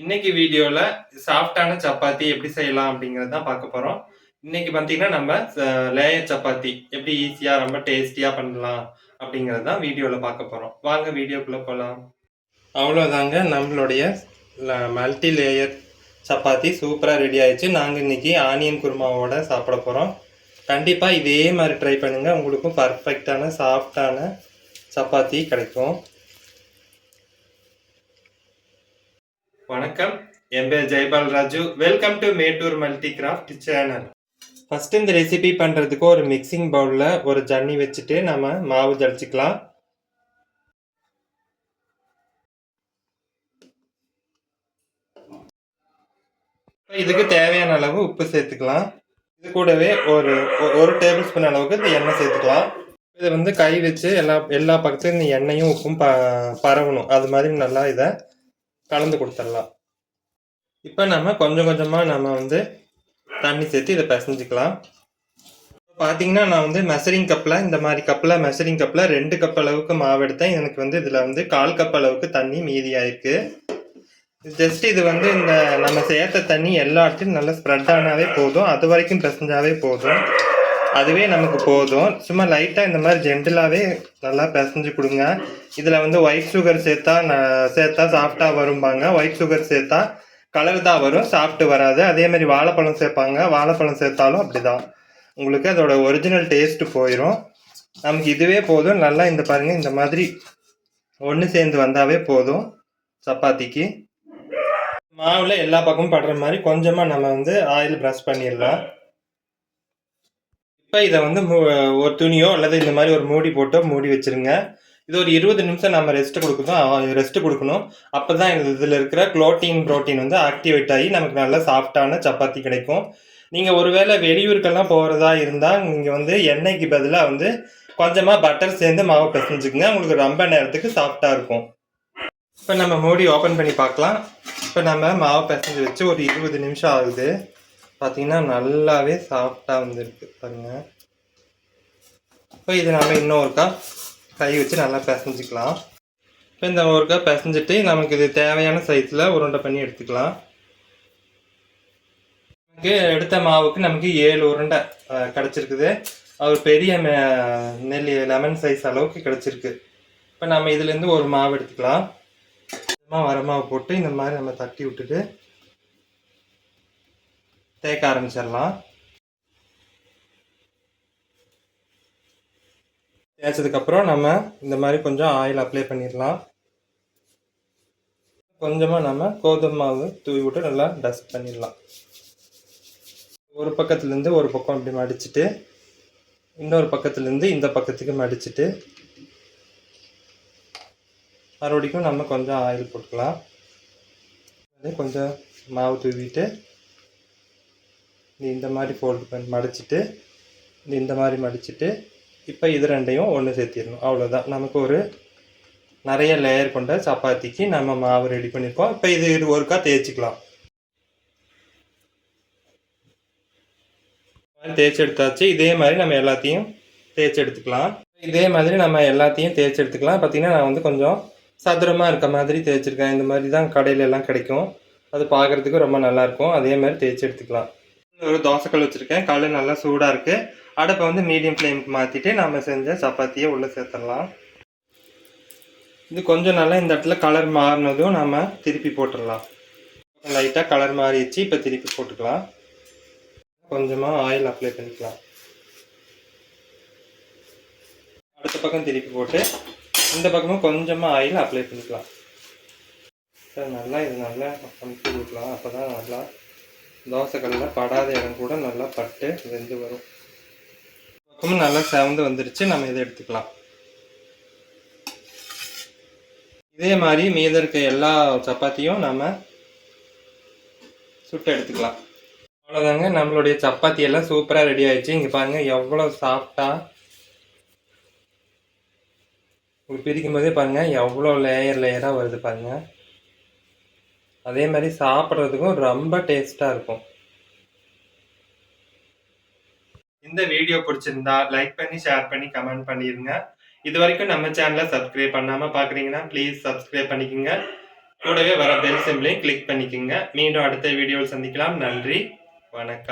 இன்னைக்கு வீடியோல சாஃப்டான சப்பாத்தி எப்படி செய்யலாம் அப்படிங்கறத தான் பார்க்க போறோம். இன்னைக்கு பார்த்தீங்கன்னா நம்ம லேயர் சப்பாத்தி எப்படி ஈஸியா ரொம்ப டேஸ்டியா பண்ணலாம் அப்படிங்கறது தான் வீடியோல பார்க்க போறோம். வாங்க வீடியோக்குள்ள போகலாம் அவ்வளோதாங்க நம்மளுடைய மல்டி லேயர் சப்பாத்தி சூப்பராக ரெடி ஆயிடுச்சு. நாங்கள் இன்னைக்கு ஆனியன் குருமாவோட சாப்பிட போகிறோம் கண்டிப்பாக இதே மாதிரி ட்ரை பண்ணுங்கள் உங்களுக்கும் பர்ஃபெக்டான சாஃப்டான சப்பாத்தி கிடைக்கும். வணக்கம். என் பேர் Jaipal Raju. Welcome to Mettur multi craft channel first இந்த ரெசிபி பண்ணுறதுக்கு ஒரு மிக்சிங் பவுலில் ஒரு ஜன்னி வச்சுட்டு நம்ம மாவு ஜலிச்சிக்கலாம் இதுக்கு தேவையான அளவு உப்பு சேர்த்துக்கலாம். இது கூடவே ஒரு ஒரு டேபிள் ஸ்பூன் அளவுக்கு இந்த எண்ணெய் சேர்த்துக்கலாம். இதை வந்து கை வச்சு எல்லா எல்லா பக்கத்துலையும் இந்த எண்ணெயும் உப்பும் ப பரவணும். அது மாதிரி நல்லா இதை கலந்து கொடுத்துடலாம். இப்போ நம்ம கொஞ்சம் கொஞ்சமாக நம்ம வந்து தண்ணி சேர்த்து இதை பிசைஞ்சுக்கலாம். பார்த்தீங்கன்னா நான் வந்து மெசரிங் கப்பில் இந்த மாதிரி கப்பில் மெசரிங் கப்பில் ரெண்டு கப் அளவுக்கு மாவு எடுத்தேன். எனக்கு வந்து இதில் வந்து கால் கப் அளவுக்கு தண்ணி மீதியாயிருக்கு. ஜஸ்ட் இது வந்து இந்த நம்ம சேர்த்த தண்ணி எல்லா இடத்துலையும் நல்லா ஸ்ப்ரெட் ஆனாவே போதும். அது வரைக்கும் பிசைஞ்சாவே போதும். அதுவே நமக்கு போதும். சும்மா லைட்டாக இந்த மாதிரி ஜென்டிலாகவே நல்லா பிசைஞ்சு கொடுங்க. இதில் வந்து ஒயிட் சுகர் சேர்த்தா சேர்த்தா சாஃப்டாக வரும்பாங்க. ஒயிட் சுகர் சேர்த்தா கலர் தான் வரும் சாஃப்ட் வராது. அதே மாதிரி வாழைப்பழம் சேர்ப்பாங்க. வாழைப்பழம் சேர்த்தாலும் அப்படிதான். உங்களுக்கு அதோட ஒரிஜினல் டேஸ்ட் போயிடும் நமக்கு இதுவே போதும். நல்லா இந்த பாருங்க இந்த மாதிரி ஒன்று சேர்ந்து வந்தாவே போதும் சப்பாத்திக்கு. மாவில் எல்லா பக்கமும் படுற மாதிரி கொஞ்சமாக நம்ம வந்து ஆயில் ப்ரஷ் பண்ணிடலாம். இதை வந்து ஒரு துணியோ அல்லது இந்த மாதிரி ஒரு மூடி போட்டோ மூடி வச்சிருங்க. இது ஒரு இருபது நிமிஷம் நம்ம ரெஸ்ட் கொடுக்கணும். ரெஸ்ட் கொடுக்கணும். அப்போ தான் இதில் இருக்கிற குளோட்டின் ப்ரோட்டீன் வந்து ஆக்டிவேட் ஆகி நமக்கு நல்ல சாஃப்டான சப்பாத்தி கிடைக்கும். நீங்கள் ஒருவேளை வெளியூருக்கெல்லாம் போகிறதா இருந்தால் நீங்கள் வந்து எண்ணெய்க்கு பதிலாக வந்து கொஞ்சமாக பட்டர் சேர்ந்து மாவு பிசைஞ்சுக்குங்க. உங்களுக்கு ரொம்ப நேரத்துக்கு சாஃப்டாக இருக்கும். இப்போ நம்ம மூடி ஓப்பன் பண்ணி பார்க்கலாம். இப்போ நம்ம மாவு பிசைஞ்சு வச்சு ஒரு இருபது நிமிஷம் ஆகுது. பார்த்தீங்கன்னா நல்லாவே சாஃப்டாக வந்துருக்கு பாருங்கள் இப்போ இது நாம் இன்னும் ஒருக்கா கை வச்சு நல்லா பிசைஞ்சிக்கலாம். இப்போ இந்த ஒருக்கா பிசைஞ்சிட்டு நமக்கு இது தேவையான சைஸில் உருண்டை பண்ணி எடுத்துக்கலாம். நமக்கு எடுத்த மாவுக்கு நமக்கு ஏழு உருண்டை கிடச்சிருக்குது. ஒரு பெரிய நெல் நெல்லி லெமன் சைஸ் அளவுக்கு கிடச்சிருக்கு. இப்போ நம்ம இதுலேருந்து ஒரு மாவு எடுத்துக்கலாம். வர மாவு போட்டு இந்த மாதிரி நம்ம தட்டி விட்டுட்டு தேய்க்க ஆரம்பிச்சிடலாம். தேய்ச்சதுக்கப்புறம் நம்ம இந்த மாதிரி கொஞ்சம் ஆயில் அப்ளை பண்ணிடலாம். கொஞ்சமாக நம்ம கோதுமை மாவு தூவி விட்டு நல்லா டஸ்ட் பண்ணிடலாம். ஒரு பக்கத்துலேருந்து ஒரு பக்கம் இப்படி மடிச்சுட்டு இன்னொரு பக்கத்துலேருந்து இந்த பக்கத்துக்கு மடிச்சுட்டு மறுபடிக்கும் நம்ம கொஞ்சம் ஆயில் போட்டுக்கலாம். அதே கொஞ்சம் மாவு தூவிட்டு நீ இந்த மாதிரி ஃபோல்டு பண்ணி மடிச்சிட்டு நீ இந்த மாதிரி மடிச்சுட்டு இப்போ இது ரெண்டையும் ஒன்று சேர்த்திடணும். அவ்வளோதான் நமக்கு ஒரு நிறைய லேயர் கொண்ட சப்பாத்திக்கு நம்ம மாவு ரெடி பண்ணியிருக்கோம் இப்போ இது இது ஒருக்கா தேய்ச்சிக்கலாம். தேய்ச்சி எடுத்தாச்சு. இதே மாதிரி நம்ம எல்லாத்தையும் தேய்ச்சி எடுத்துக்கலாம். இதே மாதிரி நம்ம எல்லாத்தையும் தேய்ச்சி எடுத்துக்கலாம். பார்த்தீங்கன்னா நான் வந்து கொஞ்சம் சதுரமாக இருக்க மாதிரி தேய்ச்சிருக்கேன். இந்த மாதிரி தான் கடையில எல்லாம் கிடைக்கும். அது பார்க்குறதுக்கு ரொம்ப நல்லாயிருக்கும் அதே மாதிரி தேய்ச்சி எடுத்துக்கலாம். ஒரு தோசைக்கல் வச்சுருக்கேன். கல் நல்லா சூடாக இருக்குது அடுப்பை வந்து மீடியம் ஃப்ளேமுக்கு மாற்றிட்டு நம்ம செஞ்ச சப்பாத்தியை உள்ளே சேர்த்துடலாம். இது கொஞ்சம் நல்லா இந்த இடத்துல கலர் மாறினதும் நம்ம திருப்பி போட்டுடலாம். லைட்டாக கலர் மாறிடுச்சு. இப்போ திருப்பி போட்டுக்கலாம். கொஞ்சமாக ஆயில் அப்ளை பண்ணிக்கலாம். அடுத்த பக்கம் திருப்பி போட்டு இந்த பக்கமும் கொஞ்சமாக ஆயில் அப்ளை பண்ணிக்கலாம். சார் நல்லா இது நல்லா அமுக்கி கொடுக்கலாம். அப்போ தான் நல்லா தோசைக்கல்லில் படாத இடம் கூட நல்லா பட்டு வெந்து வரும். பக்கமும் நல்லா செவந்து வந்துருச்சு. நம்ம இதை எடுத்துக்கலாம். இதே மாதிரி மீத இருக்க எல்லா சப்பாத்தியும் நம்ம சுட்டு எடுத்துக்கலாம். அவ்வளோதாங்க நம்மளுடைய சப்பாத்தி எல்லாம் சூப்பராக ரெடி ஆயிடுச்சு. இங்கே பாருங்கள் எவ்வளோ சாஃப்டாக உங்களுக்கு பிரிக்கும் போதே பாருங்கள் எவ்வளோ லேயர் லேயராக வருது பாருங்கள் அதே மாதிரி சாப்பிட்றதுக்கும் ரொம்ப டேஸ்ட்டாக இருக்கும். இந்த வீடியோ பிடிச்சிருந்தா லைக் பண்ணி ஷேர் பண்ணி கமெண்ட் பண்ணிடுங்க இது வரைக்கும் நம்ம சேனலை சப்ஸ்கிரைப் பண்ணாமல் பார்க்குறீங்கன்னா ப்ளீஸ் சப்ஸ்கிரைப் பண்ணிக்கோங்க. கூடவே வர பெல் சிம்லையும் கிளிக் பண்ணிக்கோங்க. மீண்டும் அடுத்த வீடியோவில் சந்திக்கலாம். நன்றி. வணக்கம்.